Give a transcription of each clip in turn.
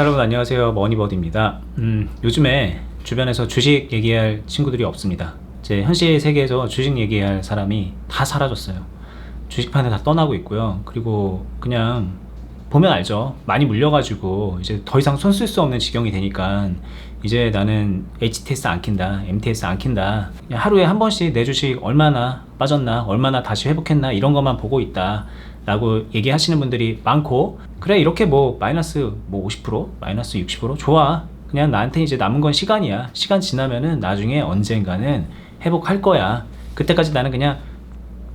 자, 여러분 안녕하세요. 머니버드입니다. 음, 요즘에 주변에서 주식 얘기할 친구들이 없습니다. 제 현실 세계에서 주식 얘기할 사람이 다 사라졌어요. 주식판에 다 떠나고 있고요. 그리고 그냥 보면 알죠. 많이 물려가지고 이제 더 이상 손 쓸 수 없는 지경이 되니까 이제 나는 HTS 안 킨다, MTS 안 킨다. 하루에 한 번씩 내 주식 얼마나 빠졌나, 얼마나 다시 회복했나 이런 것만 보고 있다. 라고 얘기하시는 분들이 많고 그래 이렇게 뭐 마이너스 뭐 50% 마이너스 60% 좋아. 그냥 나한테 이제 남은 건 시간이야. 시간 지나면은 나중에 언젠가는 회복할 거야. 그때까지 나는 그냥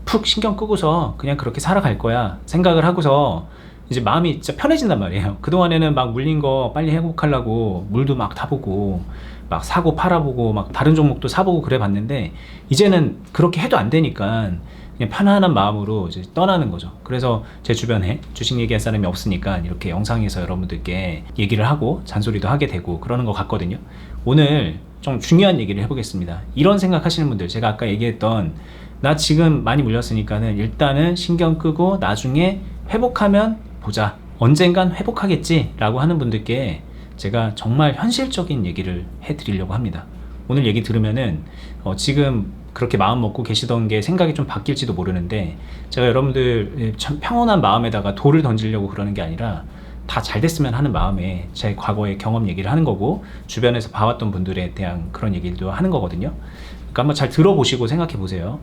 푹 신경 끄고서 그냥 그렇게 살아갈 거야. 생각을 하고서 이제 마음이 진짜 편해진단 말이에요. 그동안에는 막 물린 거 빨리 회복하려고 물도 막 타보고 막 사고 팔아보고 막 다른 종목도 사보고 그래 봤는데 이제는 그렇게 해도 안 되니까 그냥 편안한 마음으로 이제 떠나는 거죠. 그래서 제 주변에 주식 얘기할 사람이 없으니까 이렇게 영상에서 여러분들께 얘기를 하고 잔소리도 하게 되고 그러는 것 같거든요. 오늘 좀 중요한 얘기를 해보겠습니다. 이런 생각하시는 분들, 제가 아까 얘기했던 나 지금 많이 물렸으니까는 일단은 신경 끄고 나중에 회복하면 보자. 언젠간 회복하겠지 라고 하는 분들께 제가 정말 현실적인 얘기를 해드리려고 합니다. 오늘 얘기 들으면은 어, 지금 그렇게 마음 먹고 계시던 게 생각이 좀 바뀔지도 모르는데 제가 여러분들 참 평온한 마음에다가 돌을 던지려고 그러는 게 아니라 다 잘 됐으면 하는 마음에 제 과거의 경험 얘기를 하는 거고 주변에서 봐왔던 분들에 대한 그런 얘기도 하는 거거든요. 그러니까 한번 잘 들어보시고 생각해 보세요.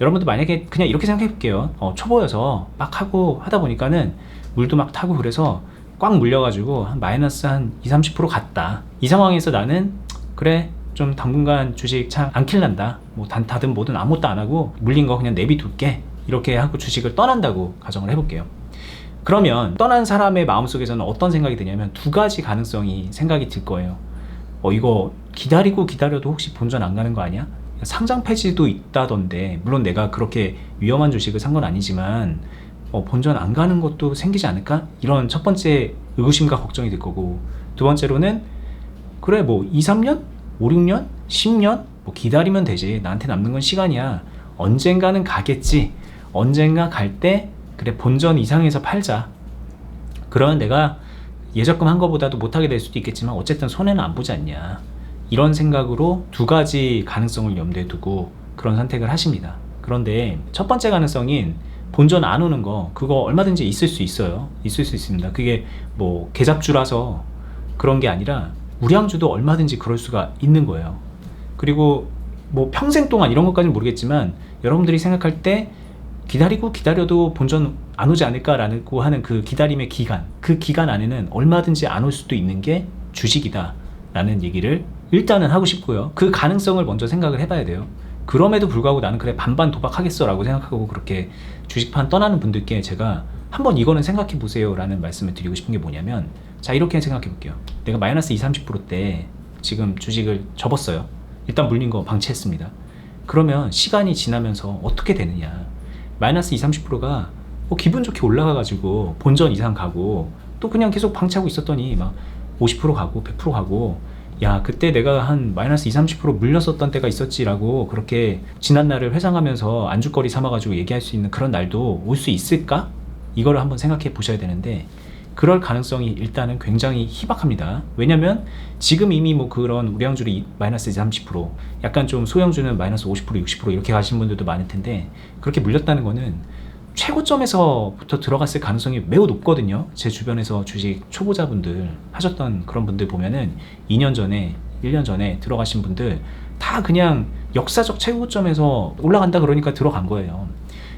여러분들 만약에 그냥 이렇게 생각해 볼게요. 어, 초보여서 막 하고 하다 보니까는 물도 막 타고 그래서 꽉 물려가지고 한 마이너스 한 2, 30% 갔다. 이 상황에서 나는 그래 좀 당분간 주식 참 안 킬난다. 뭐 단, 다든 뭐든 아무것도 안 하고 물린 거 그냥 내비둘게. 이렇게 하고 주식을 떠난다고 가정을 해볼게요. 그러면 떠난 사람의 마음속에서는 어떤 생각이 드냐면 두 가지 가능성이 생각이 들 거예요. 어, 이거 기다리고 기다려도 혹시 본전 안 가는 거 아니야? 상장 폐지도 있다던데, 물론 내가 그렇게 위험한 주식을 산 건 아니지만, 어, 본전 안 가는 것도 생기지 않을까? 이런 첫 번째 의구심과 걱정이 들 거고, 두 번째로는, 그래, 뭐, 2, 3년? 5, 6년? 10년? 뭐 기다리면 되지. 나한테 남는 건 시간이야. 언젠가는 가겠지. 언젠가 갈 때, 그래, 본전 이상에서 팔자. 그러면 내가 예적금 한 거보다도 못하게 될 수도 있겠지만, 어쨌든 손해는 안 보지 않냐. 이런 생각으로 두 가지 가능성을 염두에 두고 그런 선택을 하십니다. 그런데 첫 번째 가능성인 본전 안 오는 거, 그거 얼마든지 있을 수 있어요. 있을 수 있습니다. 그게 뭐 계잡주라서 그런 게 아니라 우량주도 얼마든지 그럴 수가 있는 거예요. 그리고 뭐 평생 동안 이런 것까지는 모르겠지만 여러분들이 생각할 때 기다리고 기다려도 본전 안 오지 않을까라고 하는 그 기다림의 기간, 그 기간 안에는 얼마든지 안 올 수도 있는 게 주식이다. 라는 얘기를 일단은 하고 싶고요. 그 가능성을 먼저 생각을 해봐야 돼요. 그럼에도 불구하고 나는 그래 반반 도박하겠어 라고 생각하고 그렇게 주식판 떠나는 분들께 제가 한번 이거는 생각해 보세요 라는 말씀을 드리고 싶은 게 뭐냐면 자 이렇게 생각해 볼게요. 내가 마이너스 2, 30%대 지금 주식을 접었어요. 일단 물린 거 방치했습니다. 그러면 시간이 지나면서 어떻게 되느냐? 마이너스 2, 30%가 뭐 기분 좋게 올라가 가지고 본전 이상 가고 또 그냥 계속 방치하고 있었더니 막 50% 가고 100% 가고 야 그때 내가 한 마이너스 20, 30% 물렸었던 때가 있었지라고 그렇게 지난 날을 회상하면서 안주거리 삼아가지고 얘기할 수 있는 그런 날도 올 수 있을까? 이거를 한번 생각해 보셔야 되는데 그럴 가능성이 일단은 굉장히 희박합니다. 왜냐면 지금 이미 뭐 그런 우량주를 마이너스 20, 30% 약간 좀 소형주는 마이너스 50% 60% 이렇게 가신 분들도 많을 텐데 그렇게 물렸다는 거는 최고점에서부터 들어갔을 가능성이 매우 높거든요. 제 주변에서 주식 초보자분들 하셨던 그런 분들 보면은 2년 전에, 1년 전에 들어가신 분들 다 그냥 역사적 최고점에서 올라간다 그러니까 들어간 거예요.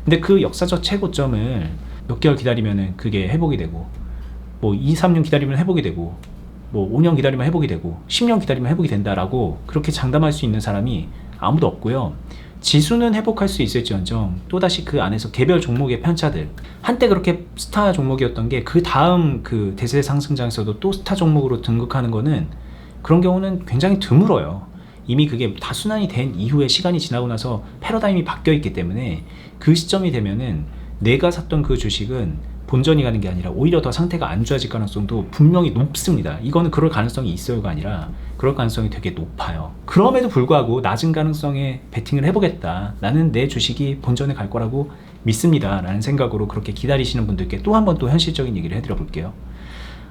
근데 그 역사적 최고점을 몇 개월 기다리면은 그게 회복이 되고, 뭐 2, 3년 기다리면 회복이 되고, 뭐 5년 기다리면 회복이 되고, 10년 기다리면 회복이 된다라고 그렇게 장담할 수 있는 사람이 아무도 없고요. 지수는 회복할 수 있을지언정 또다시 그 안에서 개별 종목의 편차들 한때 그렇게 스타 종목이었던 게 그 다음 그 대세 상승장에서도 또 스타 종목으로 등극하는 거는 그런 경우는 굉장히 드물어요. 이미 그게 다 순환이 된 이후에 시간이 지나고 나서 패러다임이 바뀌어 있기 때문에 그 시점이 되면은 내가 샀던 그 주식은 본전이 가는 게 아니라 오히려 더 상태가 안 좋아질 가능성도 분명히 높습니다. 이거는 그럴 가능성이 있어요가 아니라 그럴 가능성이 되게 높아요. 그럼에도 불구하고 낮은 가능성에 베팅을 해보겠다. 나는 내 주식이 본전에 갈 거라고 믿습니다. 라는 생각으로 그렇게 기다리시는 분들께 또 한 번 또 현실적인 얘기를 해드려 볼게요.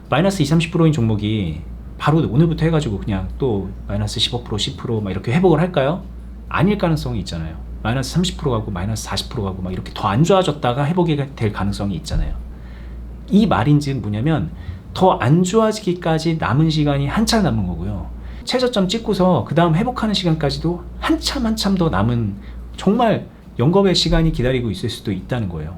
마이너스 20, 30%인 종목이 바로 오늘부터 해가지고 그냥 또 마이너스 15% 10%막 이렇게 회복을 할까요? 아닐 가능성이 있잖아요. 마이너스 30% 가고 마이너스 40% 가고 막 이렇게 더 안 좋아졌다가 회복이 될 가능성이 있잖아요. 이 말인즉 뭐냐면 더 안 좋아지기까지 남은 시간이 한참 남은 거고요. 최저점 찍고서 그 다음 회복하는 시간까지도 한참 한참 더 남은 정말 영겁의 시간이 기다리고 있을 수도 있다는 거예요.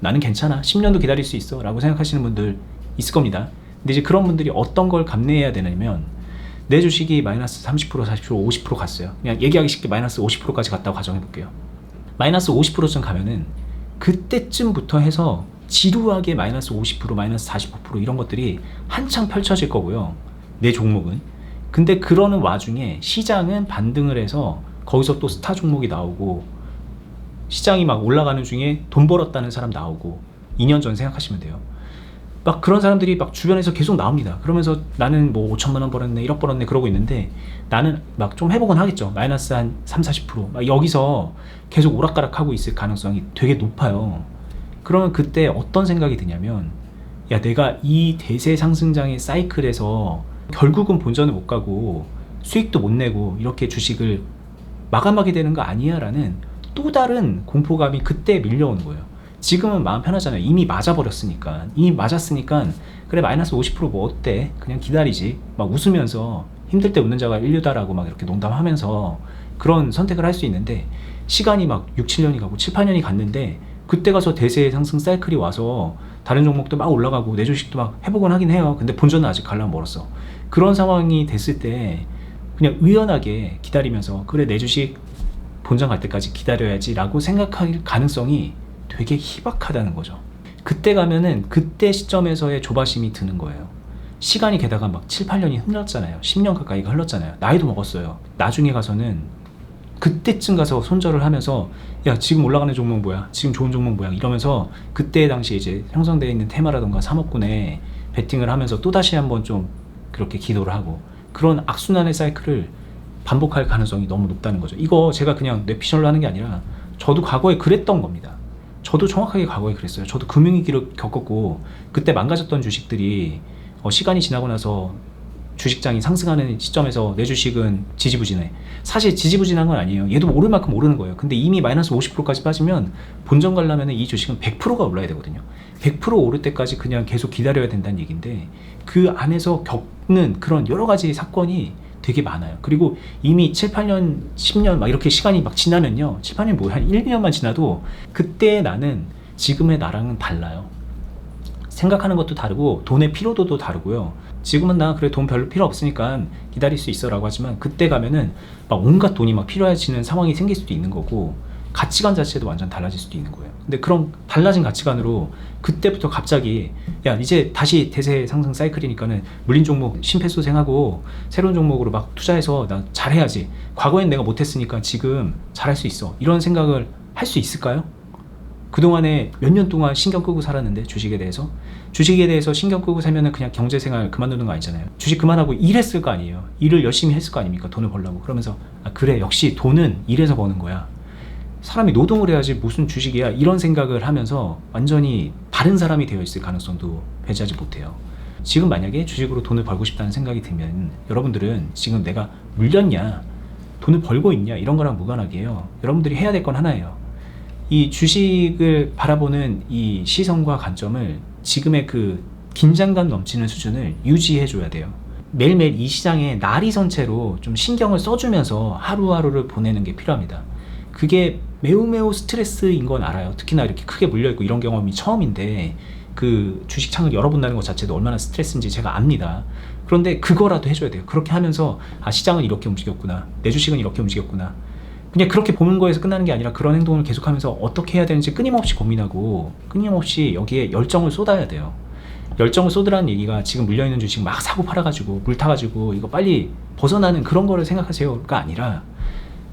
나는 괜찮아. 10년도 기다릴 수 있어. 라고 생각하시는 분들 있을 겁니다. 근데 이제 그런 분들이 어떤 걸 감내해야 되냐면 내 주식이 마이너스 30%, 40%, 50% 갔어요. 그냥 얘기하기 쉽게 마이너스 50%까지 갔다고 가정해 볼게요. 마이너스 50%쯤 가면은 그때쯤부터 해서 지루하게 마이너스 50%, 마이너스 45% 이런 것들이 한창 펼쳐질 거고요. 내 종목은. 근데 그러는 와중에 시장은 반등을 해서 거기서 또 스타 종목이 나오고 시장이 막 올라가는 중에 돈 벌었다는 사람 나오고 2년 전 생각하시면 돼요. 막 그런 사람들이 막 주변에서 계속 나옵니다. 그러면서 나는 뭐 5천만 원 벌었네, 1억 벌었네 그러고 있는데 나는 막 좀 회복은 하겠죠. 마이너스 한 3, 40%막 여기서 계속 오락가락하고 있을 가능성이 되게 높아요. 그러면 그때 어떤 생각이 드냐면 야 내가 이 대세 상승장의 사이클에서 결국은 본전을 못 가고 수익도 못 내고 이렇게 주식을 마감하게 되는 거 아니야 라는 또 다른 공포감이 그때 밀려오는 거예요. 지금은 마음 편하잖아요. 이미 맞아버렸으니까. 이미 맞았으니까, 그래, 마이너스 50%뭐 어때? 그냥 기다리지. 막 웃으면서 힘들 때 웃는 자가 인류다라고 막 이렇게 농담하면서 그런 선택을 할 수 있는데, 시간이 막 6, 7년이 가고 7, 8년이 갔는데, 그때 가서 대세 상승 사이클이 와서 다른 종목도 막 올라가고 내 주식도 막 회복은 하긴 해요. 근데 본전은 아직 갈라면 멀었어. 그런 상황이 됐을 때 그냥 의연하게 기다리면서 그래 내 주식 본전 갈 때까지 기다려야지라고 생각할 가능성이 되게 희박하다는 거죠. 그때 가면은 그때 시점에서의 조바심이 드는 거예요. 시간이 게다가 막 7, 8년이 흘렀잖아요. 10년 가까이가 흘렀잖아요. 나이도 먹었어요. 나중에 가서는 그때쯤 가서 손절을 하면서 야 지금 올라가는 종목 뭐야 지금 좋은 종목 뭐야 이러면서 그때 당시 이제 형성되어 있는 테마라던가 사모군에 베팅을 하면서 또 다시 한번 좀 그렇게 기도를 하고 그런 악순환의 사이클을 반복할 가능성이 너무 높다는 거죠. 이거 제가 그냥 뇌피셜로 하는 게 아니라 저도 과거에 그랬던 겁니다. 저도 정확하게 과거에 그랬어요. 저도 금융위기를 겪었고 그때 망가졌던 주식들이 어, 시간이 지나고 나서 주식장이 상승하는 시점에서 내 주식은 지지부진해. 사실 지지부진한 건 아니에요. 얘도 오를 만큼 오르는 거예요. 근데 이미 마이너스 50%까지 빠지면 본전 가려면 이 주식은 100%가 올라야 되거든요. 100% 오를 때까지 그냥 계속 기다려야 된다는 얘기인데 그 안에서 겪는 그런 여러 가지 사건이 되게 많아요. 그리고 이미 7, 8년, 10년 막 이렇게 시간이 막 지나면요. 7, 8년 뭐한 1, 2년만 지나도 그때 나는 지금의 나랑은 달라요. 생각하는 것도 다르고 돈의 피로도도 다르고요. 지금은 나 그래 돈 별로 필요 없으니까 기다릴 수 있어라고 하지만 그때 가면은 막 온갖 돈이 막 필요해지는 상황이 생길 수도 있는 거고 가치관 자체도 완전 달라질 수도 있는 거예요. 근데 그런 달라진 가치관으로 그때부터 갑자기 야 이제 다시 대세 상승 사이클이니까는 물린 종목 심폐소생하고 새로운 종목으로 막 투자해서 나 잘해야지. 과거엔 내가 못했으니까 지금 잘할 수 있어. 이런 생각을 할 수 있을까요? 그동안에 몇 년 동안 신경 끄고 살았는데 주식에 대해서? 주식에 대해서 신경 끄고 살면은 그냥 경제생활 그만두는 거 아니잖아요. 주식 그만하고 일했을 거 아니에요. 일을 열심히 했을 거 아닙니까? 돈을 벌려고. 그러면서 아 그래 역시 돈은 일해서 버는 거야. 사람이 노동을 해야지 무슨 주식이야? 이런 생각을 하면서 완전히 다른 사람이 되어 있을 가능성도 배제하지 못해요. 지금 만약에 주식으로 돈을 벌고 싶다는 생각이 들면 여러분들은 지금 내가 물렸냐? 돈을 벌고 있냐? 이런 거랑 무관하게 요. 여러분들이 해야 될 건 하나예요 이 주식을 바라보는 이 시선과 관점을 지금의 그 긴장감 넘치는 수준을 유지해 줘야 돼요. 매일매일 이 시장에 나리 선체로 좀 신경을 써주면서 하루하루를 보내는 게 필요합니다. 그게 매우 매우 스트레스인 건 알아요. 특히나 이렇게 크게 물려있고 이런 경험이 처음인데 그 주식 창을 열어본다는 것 자체도 얼마나 스트레스인지 제가 압니다. 그런데 그거라도 해줘야 돼요. 그렇게 하면서 아 시장은 이렇게 움직였구나. 내 주식은 이렇게 움직였구나. 그냥 그렇게 보는 거에서 끝나는 게 아니라 그런 행동을 계속하면서 어떻게 해야 되는지 끊임없이 고민하고 끊임없이 여기에 열정을 쏟아야 돼요. 열정을 쏟으라는 얘기가 지금 물려있는 주식 막 사고 팔아가지고 물 타가지고 이거 빨리 벗어나는 그런 거를 생각하세요가 아니라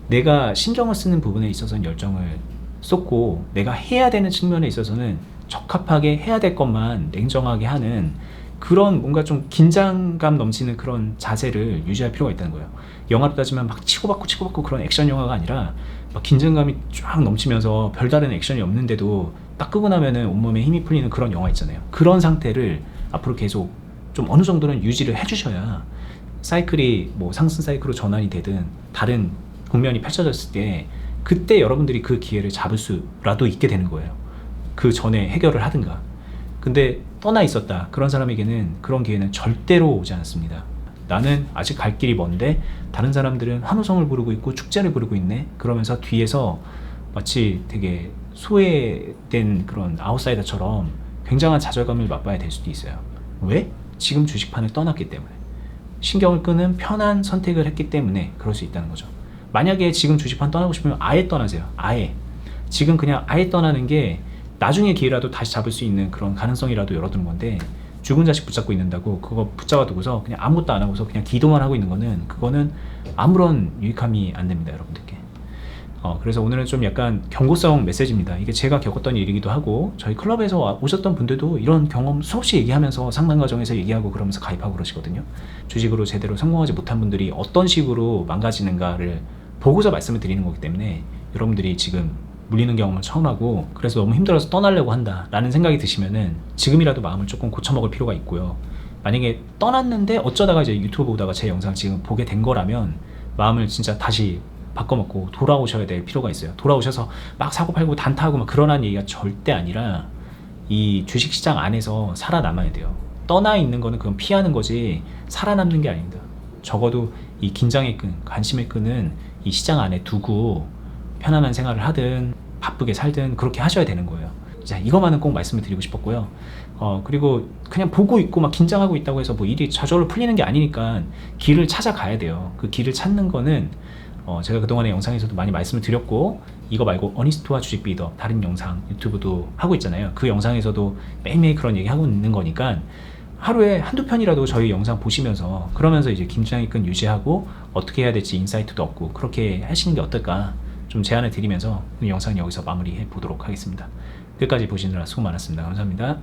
내가 신경을 쓰는 부분에 있어서는 열정을 쏟고 내가 해야 되는 측면에 있어서는 적합하게 해야 될 것만 냉정하게 하는 그런 뭔가 좀 긴장감 넘치는 그런 자세를 유지할 필요가 있다는 거예요. 영화로 따지면 막 치고받고 치고받고 그런 액션 영화가 아니라 막 긴장감이 쫙 넘치면서 별다른 액션이 없는데도 딱 끄고 나면은 온몸에 힘이 풀리는 그런 영화 있잖아요. 그런 상태를 앞으로 계속 좀 어느 정도는 유지를 해주셔야 사이클이 뭐 상승 사이클로 전환이 되든 다른 국면이 펼쳐졌을 때 그때 여러분들이 그 기회를 잡을 수라도 있게 되는 거예요. 그 전에 해결을 하든가. 근데 떠나 있었다. 그런 사람에게는 그런 기회는 절대로 오지 않습니다. 나는 아직 갈 길이 먼데 다른 사람들은 환호성을 부르고 있고 축제를 부르고 있네. 그러면서 뒤에서 마치 되게 소외된 그런 아웃사이더처럼 굉장한 좌절감을 맛봐야 될 수도 있어요. 왜? 지금 주식판을 떠났기 때문에. 신경을 끄는 편한 선택을 했기 때문에 그럴 수 있다는 거죠. 만약에 지금 주식판 떠나고 싶으면 아예 떠나세요. 아예. 지금 그냥 아예 떠나는 게 나중에 기회라도 다시 잡을 수 있는 그런 가능성이라도 열어두는 건데 죽은 자식 붙잡고 있는다고 그거 붙잡아 두고서 그냥 아무것도 안 하고서 그냥 기도만 하고 있는 거는 그거는 아무런 유익함이 안 됩니다 여러분들께. 어, 그래서 오늘은 좀 약간 경고성 메시지입니다. 이게 제가 겪었던 일이기도 하고 저희 클럽에서 와- 오셨던 분들도 이런 경험 수없이 얘기하면서 상담 과정에서 얘기하고 그러면서 가입하고 그러시거든요. 주식으로 제대로 성공하지 못한 분들이 어떤 식으로 망가지는가를 보고서 말씀을 드리는 거기 때문에 여러분들이 지금 물리는 경험을 처음 하고 그래서 너무 힘들어서 떠나려고 한다라는 생각이 드시면은 지금이라도 마음을 조금 고쳐먹을 필요가 있고요. 만약에 떠났는데 어쩌다가 이제 유튜브 보다가 제 영상 지금 보게 된 거라면 마음을 진짜 다시 바꿔먹고 돌아오셔야 될 필요가 있어요. 돌아오셔서 막 사고 팔고 단타하고 막 그러라는 얘기가 절대 아니라 이 주식 시장 안에서 살아남아야 돼요. 떠나 있는 거는 그건 피하는 거지 살아남는 게 아닙니다. 적어도 이 긴장의 끈, 관심의 끈은 이 시장 안에 두고 편안한 생활을 하든 바쁘게 살든 그렇게 하셔야 되는 거예요. 자, 이것만은 꼭 말씀을 드리고 싶었고요. 어, 그리고 그냥 보고 있고 막 긴장하고 있다고 해서 뭐 일이 저절로 풀리는 게 아니니까 길을 찾아가야 돼요. 그 길을 찾는 거는 어, 제가 그동안의 영상에서도 많이 말씀을 드렸고 이거 말고 어니스트와 주식 비더 다른 영상 유튜브도 하고 있잖아요. 그 영상에서도 매일매일 그런 얘기 하고 있는 거니까 하루에 한두 편이라도 저희 영상 보시면서 그러면서 이제 긴장의 끈 유지하고 어떻게 해야 될지 인사이트도 얻고 그렇게 하시는 게 어떨까 좀 제안을 드리면서 오늘 영상 여기서 마무리해 보도록 하겠습니다. 끝까지 보시느라 수고 많았습니다. 감사합니다.